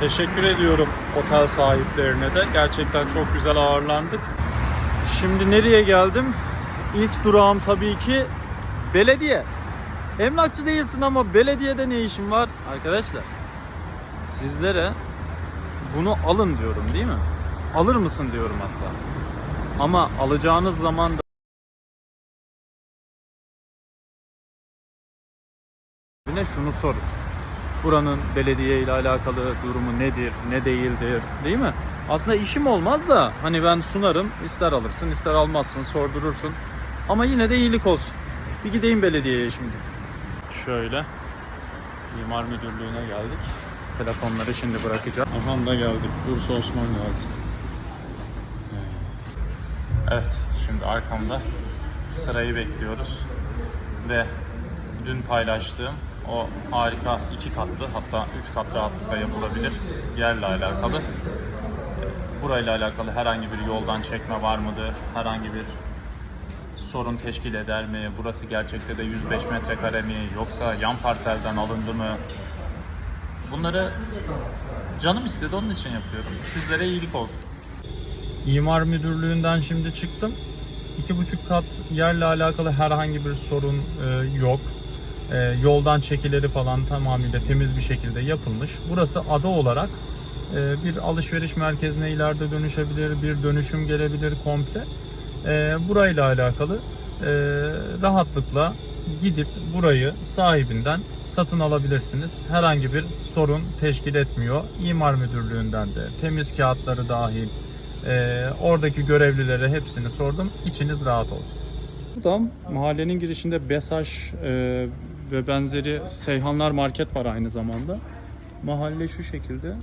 Teşekkür ediyorum otel sahiplerine de. Gerçekten çok güzel ağırlandık. Şimdi nereye geldim? İlk durağım tabii ki belediye. Emlakçı değilsin ama belediyede ne işin var? Arkadaşlar sizlere bunu alın diyorum değil mi? Alır mısın diyorum hatta. Ama alacağınız zaman da şunu sorun. Buranın belediye ile alakalı durumu nedir, ne değildir, değil mi? Aslında işim olmaz da hani ben sunarım, ister alırsın, ister almazsın, sordurursun. Ama yine de iyilik olsun. Bir gideyim belediyeye şimdi. Şöyle İmar Müdürlüğü'ne geldik. Telefonları şimdi bırakacağım. Aha da geldik. Bursa Osman Gazi. Evet, şimdi arkamda sırayı bekliyoruz. Ve dün paylaştığım o harika iki katlı hatta üç kat rahatlıkla yapılabilir yerle alakalı. Burayla alakalı herhangi bir yoldan çekme var mıdır? Herhangi bir sorun teşkil eder mi? Burası gerçekte de 105 metrekare mi? Yoksa yan parselden alındı mı? Bunları canım istedi onun için yapıyorum. Sizlere iyilik olsun. İmar Müdürlüğü'nden şimdi çıktım. İki buçuk kat yerle alakalı herhangi bir sorun e, yok. E, yoldan çekileri falan tamamıyla temiz bir şekilde yapılmış. Burası ada olarak e, bir alışveriş merkezine ileride dönüşebilir, bir dönüşüm gelebilir komple. E, burayla alakalı e, rahatlıkla gidip burayı sahibinden satın alabilirsiniz. Herhangi bir sorun teşkil etmiyor. İmar Müdürlüğü'nden de temiz kağıtları dahil e, oradaki görevlilere hepsini sordum. İçiniz rahat olsun. Burada mahallenin girişinde Besaj e, ve benzeri Seyhanlar Market var aynı zamanda. Mahalle şu şekilde.